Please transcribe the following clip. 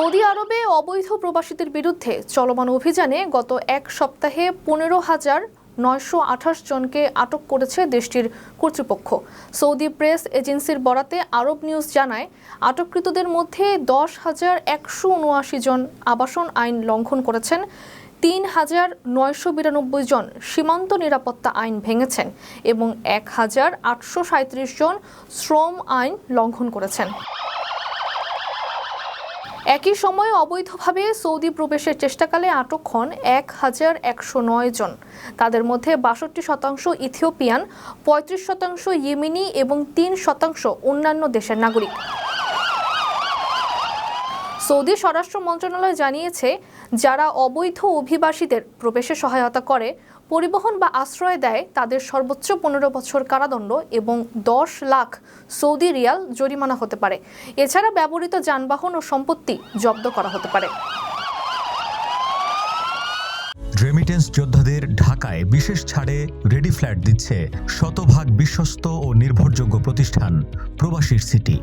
Saudi আরবে অবৈধ প্রবাসীদের বিরুদ্ধে চলমান অভিযানে গত এক সপ্তাহে পনেরো হাজার নয়শো আঠাশ জনকে আটক করেছে দেশটির কর্তৃপক্ষ। সৌদি প্রেস এজেন্সির বরাতে আরব নিউজ জানায়, আটককৃতদের মধ্যে দশ হাজার একশো উনআশি জন আবাসন আইন লঙ্ঘন করেছেন, তিন হাজার নয়শো বিরানব্বই জন সীমান্ত নিরাপত্তা আইন ভেঙেছেন এবং এক হাজার আটশো সাঁত্রিশ জন শ্রম আইন লঙ্ঘন করেছেন। একই সময়ে অবৈধভাবে সৌদি প্রবেশের চেষ্টাকালে আটক হন এক হাজার একশো নয় জন। তাদের মধ্যে বাষট্টি শতাংশ ইথিওপিয়ান, পঁয়ত্রিশ শতাংশ ইয়েমিনি এবং তিন শতাংশ অন্যান্য দেশের নাগরিক। সৌদি স্বরাষ্ট্র মন্ত্রণালয় জানিয়েছে, যারা অবৈধ অভিবাসীদের প্রবেশে সহায়তা করে, পরিবহন বা আশ্রয় দেয়, তাদের সর্বোচ্চ পনেরো বছর কারাদণ্ড এবং দশ লাখ সৌদি রিয়াল জরিমানা হতে পারে। এছাড়া ব্যবহৃত যানবাহন ও সম্পত্তি জব্দ করা হতে পারে। রেমিটেন্স যোদ্ধাদের ঢাকায় বিশেষ ছাড়ে রেডি ফ্ল্যাট দিচ্ছে শতভাগ বিশ্বস্ত ও নির্ভরযোগ্য প্রতিষ্ঠান প্রবাসীর সিটি।